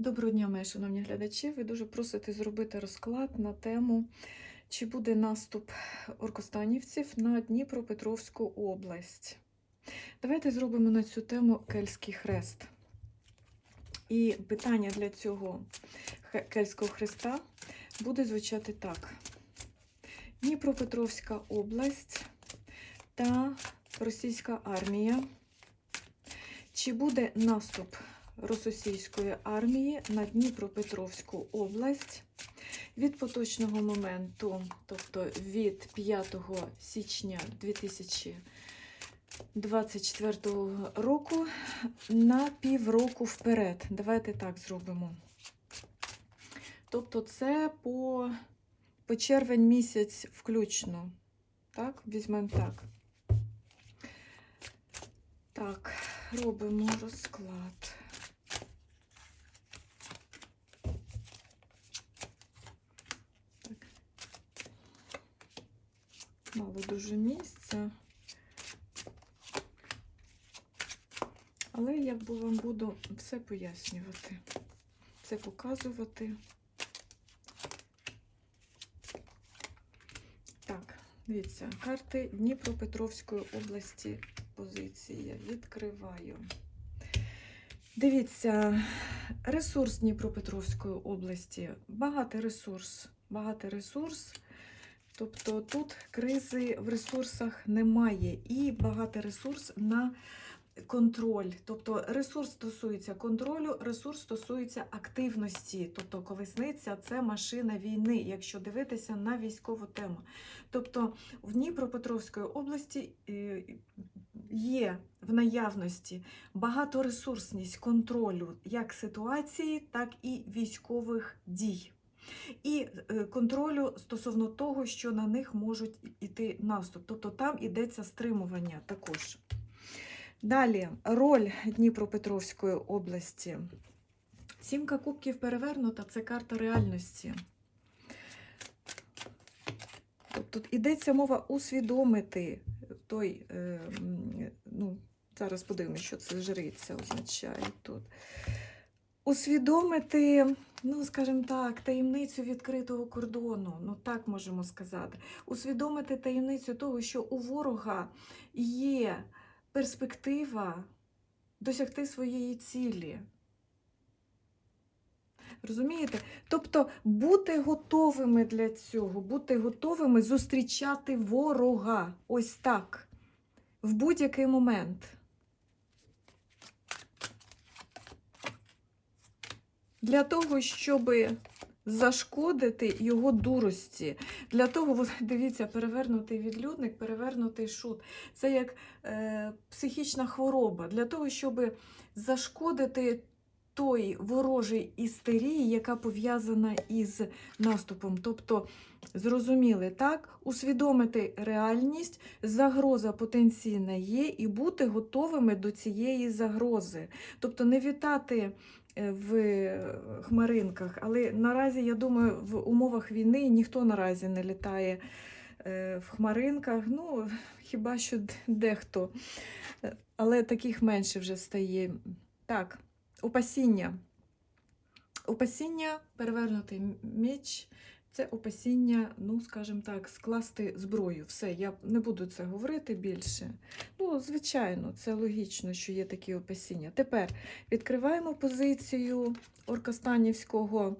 Доброго дня, мої шановні глядачі. Ви дуже просите зробити розклад на тему, чи буде наступ оркостанівців на Дніпропетровську область. Давайте зробимо на цю тему Кельський хрест. І питання для цього Кельського хреста буде звучати так: Дніпропетровська область та російська армія. Чи буде наступ російської армії на Дніпропетровську область від поточного моменту, тобто від 5 січня 2024 року на півроку вперед. Давайте так зробимо. Тобто це по, по червень місяць включно. Так, візьмемо так. Так, робимо розклад. Так. Мало дуже місця. Але я вам буду все пояснювати, це показувати. Так, дивіться, карти Дніпропетровської області. Позиція. Відкриваю. Дивіться, ресурс Дніпропетровської області. Багатий ресурс. Багатий ресурс. Тобто тут кризи в ресурсах немає. І багатий ресурс на контроль. Тобто ресурс стосується контролю, ресурс стосується активності. Тобто колесниця це машина війни, якщо дивитися на військову тему. Тобто в Дніпропетровської області е, є в наявності багаторесурсність контролю як ситуації, так і військових дій. І е, контролю стосовно того, що на них можуть іти наступ. Тобто там йдеться стримування також. Далі роль Дніпропетровської області. Сімка кубків перевернута це карта реальності. Тобто йдеться мова усвідомити той, е, ну, зараз подивимося, що це жриця означає тут. Усвідомити, ну, скажімо так, таємницю відкритого кордону, ну так можемо сказати. Усвідомити таємницю того, що у ворога є перспектива досягти своєї цілі. Розумієте? Тобто бути готовими для цього, бути готовими зустрічати ворога ось так, в будь-який момент. Для того, щоб зашкодити його дурості. Для того, дивіться, перевернутий відлюдник, перевернутий шут. Це як е, психічна хвороба. Для того, щоб зашкодити той ворожій істерії, яка пов'язана із наступом. Тобто, зрозуміли, так, усвідомити реальність, загроза потенційна є, і бути готовими до цієї загрози. Тобто не вітати в хмаринках, але наразі, я думаю, в умовах війни ніхто наразі не літає е, в хмаринках. Ну, хіба що дехто. Е, Але таких менше вже стає. Так, опасіння. Опасіння, перевернутий меч, це опасіння, ну, скажімо так, скласти зброю. Все, я не буду це говорити більше. Ну, звичайно, це логічно, що є такі опасіння. Тепер відкриваємо позицію Оркостанівського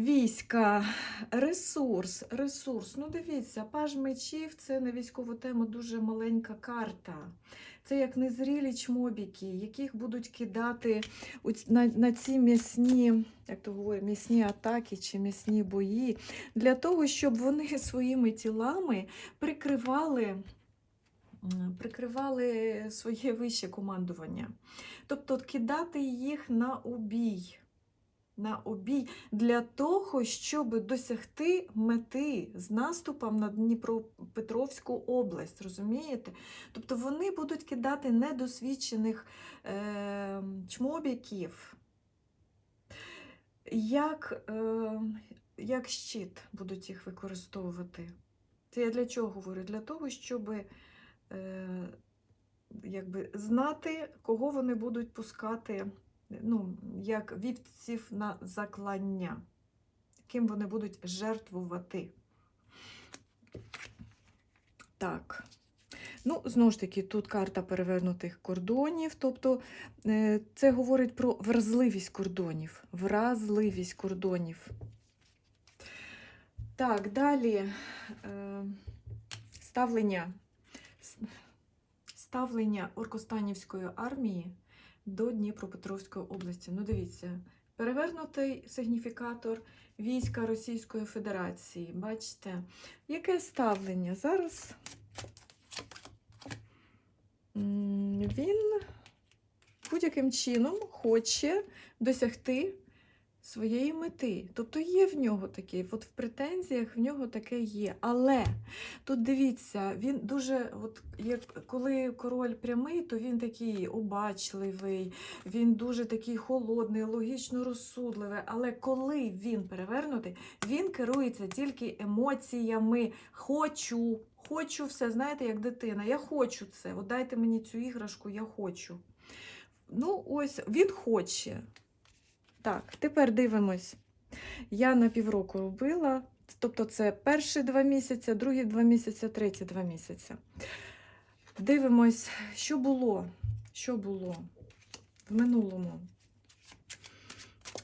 війська. Ресурс, ресурс. Ну, дивіться, паж мечів це на військову тему дуже маленька карта. Це як незрілі чмобіки, яких будуть кидати на, на ці м'ясні, як то говорять, м'ясні атаки чи м'ясні бої, для того, щоб вони своїми тілами прикривали. Прикривали своє вище командування. Тобто кидати їх на убій. На обій для того, щоб досягти мети з наступом на Дніпропетровську область, розумієте? Тобто вони будуть кидати недосвідчених е, чмобіків, як, е, як щит будуть їх використовувати. Це я для чого говорю? Для того, щоб е, якби, знати, кого вони будуть пускати ну, як вівців на заклання, ким вони будуть жертвувати. Так. Ну, знову ж таки, тут карта перевернутих кордонів. Тобто е, це говорить про вразливість кордонів. Вразливість кордонів. Так, далі е, ставлення. Ставлення Оркостанівської армії до Дніпропетровської області. Ну, дивіться, перевернутий сигніфікатор війська Російської Федерації. Бачите, яке ставлення? Зараз він будь-яким чином хоче досягти своєї мети. Тобто є в нього таке, от в претензіях в нього таке є. Але тут дивіться, він дуже, от як коли король прямий, то він такий обачливий, він дуже такий холодний, логічно розсудливий. Але коли він перевернутий, він керується тільки емоціями. Хочу, хочу все, знаєте, як дитина. Я хочу це. От дайте мені цю іграшку, я хочу. Ну, ось він хоче. Так, тепер дивимось. Я на півроку робила, тобто це перші два місяці, другі два місяці, треті два місяці. Дивимось, що було. Що було в минулому.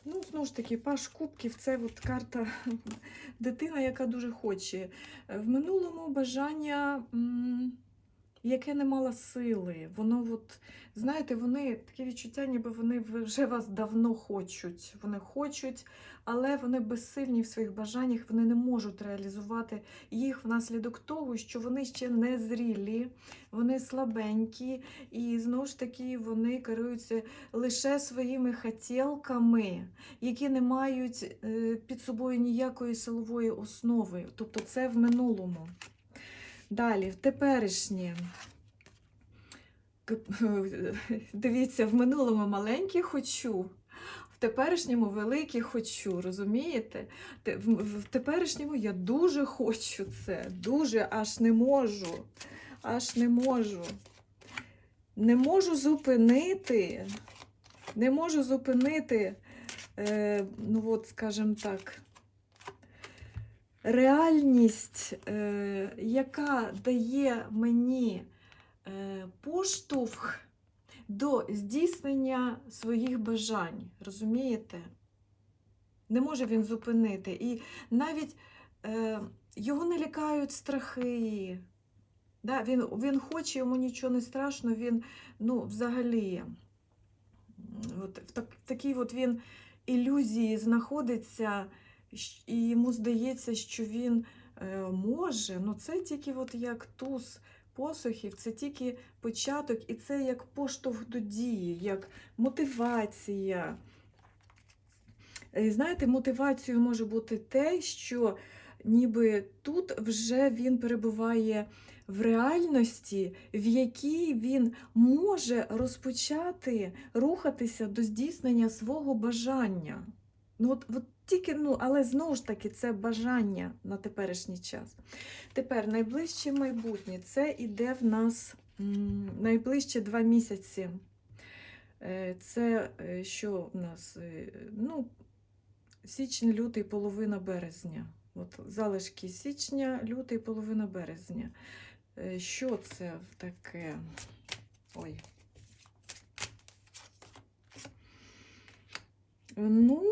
Ну, знову ж таки, паш кубків це от карта дитина, яка дуже хоче. В минулому бажання, м, яке не мало сили. Воно, от, знаєте, вони таке відчуття, ніби вони вже вас давно хочуть. Вони хочуть, але вони безсильні в своїх бажаннях, вони не можуть реалізувати їх внаслідок того, що вони ще не зрілі, вони слабенькі, і знову ж таки вони керуються лише своїми хотілками, які не мають е, під собою ніякої силової основи. Тобто це в минулому. Далі, в теперішнє. Дивіться, в минулому маленькі хочу, в теперішньому великі хочу, розумієте? В, теперішньому я дуже хочу це, дуже аж не можу, аж не можу. Не можу зупинити, не можу зупинити, е, ну от, скажімо так, реальність, е, яка дає мені е, поштовх до здійснення своїх бажань. Розумієте? Не може він зупинити. І навіть е, його не лякають страхи. Да, він, він хоче, йому нічого не страшно, він ну, взагалі от, в, так, в такій от він ілюзії знаходиться, і йому здається, що він е, може. Ну, це тільки от як туз посухів, це тільки початок, і це як поштовх до дії, як мотивація. Е, Знаєте, мотивацією може бути те, що ніби тут вже він перебуває в реальності, в якій він може розпочати рухатися до здійснення свого бажання. Ну, от, от тільки, ну, але знову ж таки, це бажання на теперішній час. Tепер найближче майбутнє це іде в нас м, найближче два місяці. Е, Це е, що в нас? Е, Ну, січень, лютий, половина березня. От залишки січня, лютий, половина березня. Що це таке? Ой. Ну,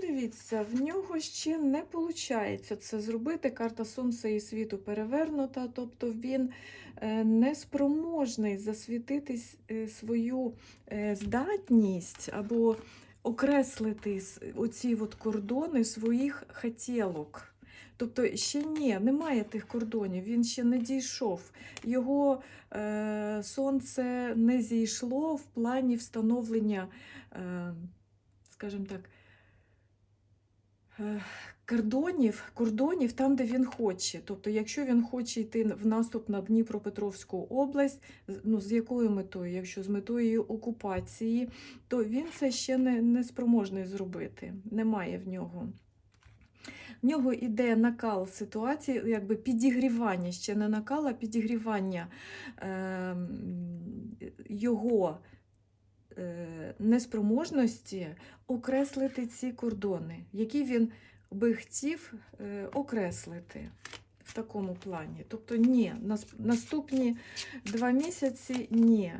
дивіться, в нього ще не виходить це зробити. Карта Сонця і світу перевернута, тобто він е, не спроможний засвітити е, свою е, здатність або окреслити оці от кордони своїх хотілок. Тобто ще ні, немає тих кордонів, він ще не дійшов. Його е, сонце не зійшло в плані встановлення, е, скажімо так, кордонів, кордонів там, де він хоче. Тобто, якщо він хоче йти в наступ на Дніпропетровську область, ну, з якою метою? Якщо з метою окупації, то він це ще не, не спроможний зробити. Немає в нього. В нього йде накал ситуації, якби підігрівання, ще не накал, а підігрівання е, його е, неспроможності окреслити ці кордони, які він би хотів е, окреслити в такому плані. Тобто, ні, наступні два місяці ні.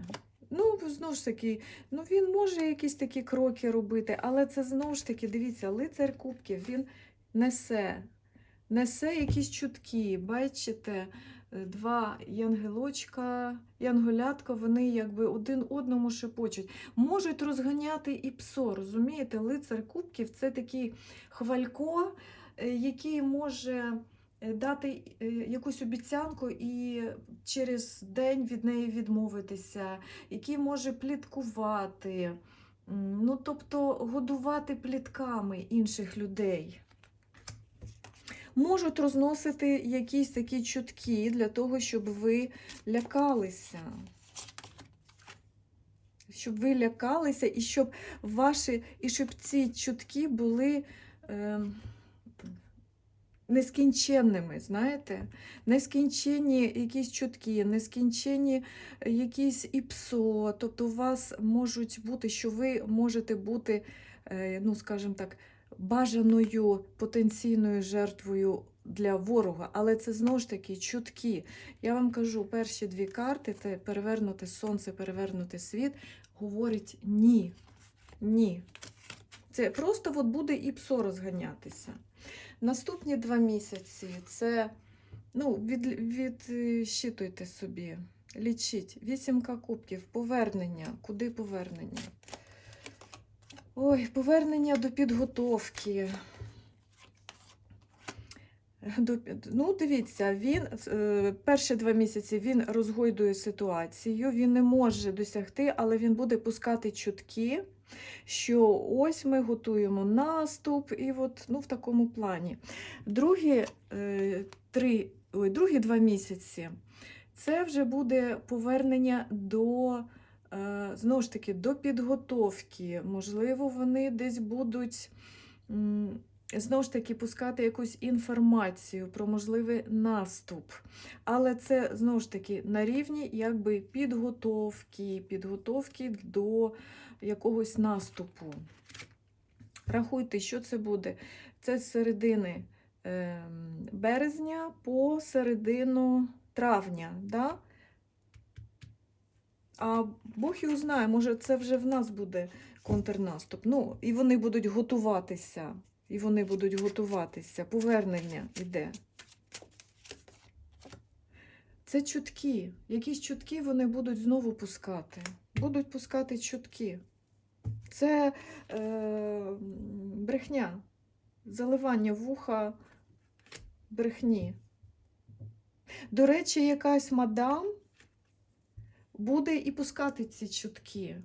Ну, знову ж таки, ну він може якісь такі кроки робити, але це знову ж таки, дивіться, лицар кубків, він несе, несе якісь чутки. Бачите, е, два янгелочка, янголятка, вони якби один одному шепочуть. Можуть розганяти і псо, розумієте? Лицар кубків це такий хвалько, е, який може е, дати е, якусь обіцянку і через день від неї відмовитися, який може пліткувати, ну тобто годувати плітками інших людей. Можуть розносити якісь такі чутки для того, щоб ви лякалися. Щоб ви лякалися і щоб ваші і щоб ці чутки були е, нескінченними, знаєте? Нескінченні якісь чутки, нескінченні якісь іпсо. Тобто у вас можуть бути, що ви можете бути, е, ну, скажімо так, бажаною потенційною жертвою для ворога, але це знову ж таки чутки. Я вам кажу, перші дві карти, це перевернути сонце, перевернути світ, говорить ні. Ні. Це просто от буде і псо розганятися. Наступні два місяці це ну, від, відщитуйте собі, лічіть. Вісімка кубків, повернення. Куди повернення? Ой, повернення до підготовки. До, ну, дивіться, він е, перші два місяці він розгойдує ситуацію, він не може досягти, але він буде пускати чутки, що ось ми готуємо наступ, і от ну, в такому плані. Другі, е, три, ой, другі два місяці це вже буде повернення до. Е, Знову ж таки, до підготовки. Можливо, вони десь будуть знову ж таки пускати якусь інформацію про можливий наступ. Але це знову ж таки на рівні якби підготовки, підготовки до якогось наступу. Рахуйте, що це буде. Це з середини ем, березня по середину травня. Да? А Бог його знає, може, це вже в нас буде контрнаступ. Ну, і вони будуть готуватися. І вони будуть готуватися. Повернення йде. Це чутки. Якісь чутки вони будуть знову пускати. Будуть пускати чутки. Це е, брехня, заливання вуха брехні. До речі, якась мадам буде і пускати ці чутки.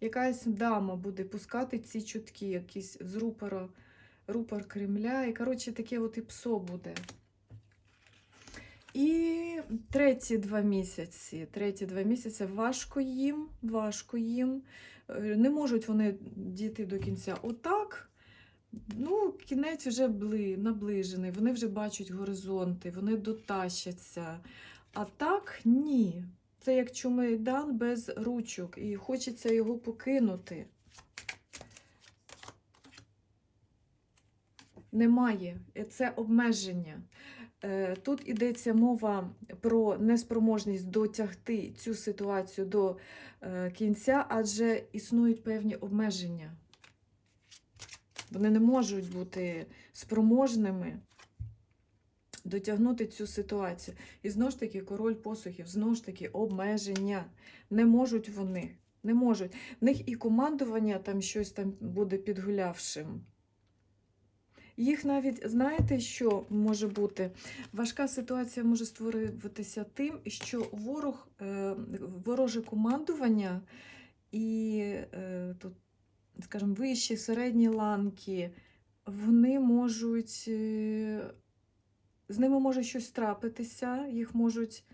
Якась дама буде пускати ці чутки, якийсь з рупора, рупор Кремля. І, коротше, таке от і псо буде. І треті два місяці. Треті два місяці важко їм, важко їм. Е, Не можуть вони дійти до кінця. Отак. Ну, кінець вже бли, наближений, вони вже бачать горизонти, вони дотащаться. А так ні. Це як чумайдан без ручок, і хочеться його покинути. Немає. Це обмеження. Е, Тут йдеться мова про неспроможність дотягти цю ситуацію до е, кінця, адже існують певні обмеження. Вони не можуть бути спроможними дотягнути цю ситуацію. І знову ж таки, король посухів, знову ж таки, обмеження. Не можуть вони. Не можуть. В них і командування там щось там буде підгулявшим. Їх навіть, знаєте, що може бути? Важка ситуація може створюватися тим, що ворог, е, вороже командування і е, тут, скажімо, вищі, середні ланки, вони можуть, е, з ними може щось трапитися, їх можуть,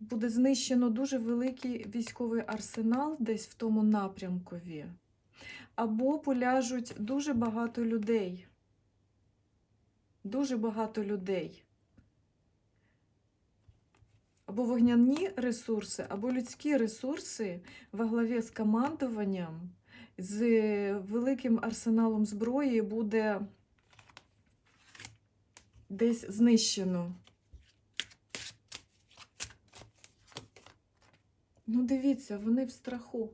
буде знищено дуже великий військовий арсенал десь в тому напрямкові, або поляжуть дуже багато людей. Дуже багато людей. або вогняні ресурси, або людські ресурси во главі з командуванням, з великим арсеналом зброї буде десь знищено. Ну, дивіться, вони в страху.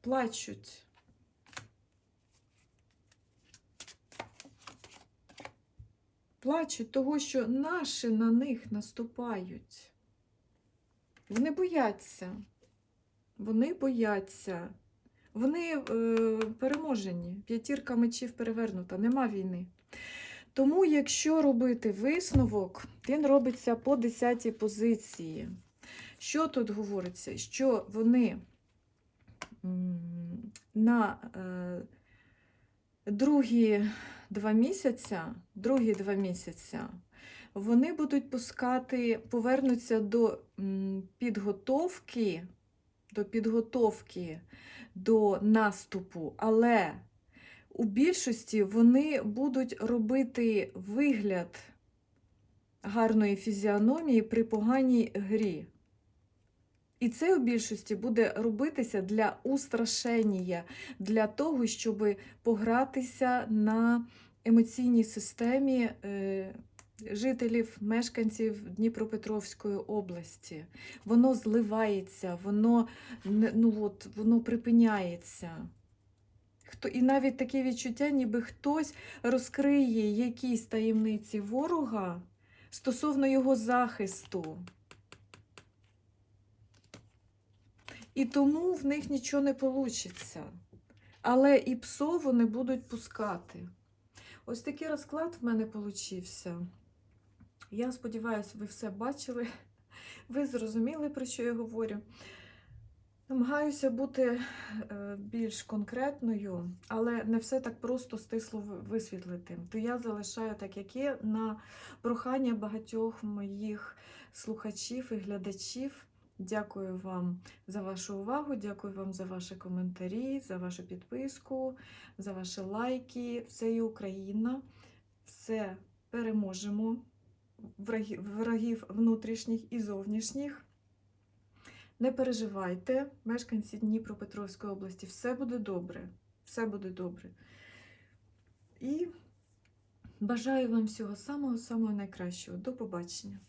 Плачуть. Плачуть того, що наші на них наступають. Вони бояться. Вони бояться. Вони е, переможені. П'ятірка мечів перевернута, нема війни. Тому, якщо робити висновок, він робиться по 10 позиції. Що тут говориться? Що вони на е, другі два місяця, другі два місяця, вони будуть пускати, повернуться до підготовки, до підготовки до наступу, але у більшості вони будуть робити вигляд гарної фізіономії при поганій грі. І це у більшості буде робитися для устрашення, для того, щоб погратися на емоційній системі е, жителів, мешканців Дніпропетровської області. Воно зливається, воно, ну от, воно припиняється. Хто, і навіть таке відчуття, ніби хтось розкриє якісь таємниці ворога стосовно його захисту. І тому в них нічого не вийде. Але і псо вони будуть пускати. Ось такий розклад в мене получився. Я сподіваюся, ви все бачили, ви зрозуміли, про що я говорю. Намагаюся бути е, більш конкретною, але не все так просто стисло висвітлити. То я залишаю так, як є, на прохання багатьох моїх слухачів і глядачів. Дякую вам за вашу увагу, дякую вам за ваші коментарі, за вашу підписку, за ваші лайки. Все є Україна, все переможемо врагів внутрішніх і зовнішніх. Не переживайте, мешканці Дніпропетровської області, все буде добре. Все буде добре. І бажаю вам всього самого-самого найкращого. До побачення.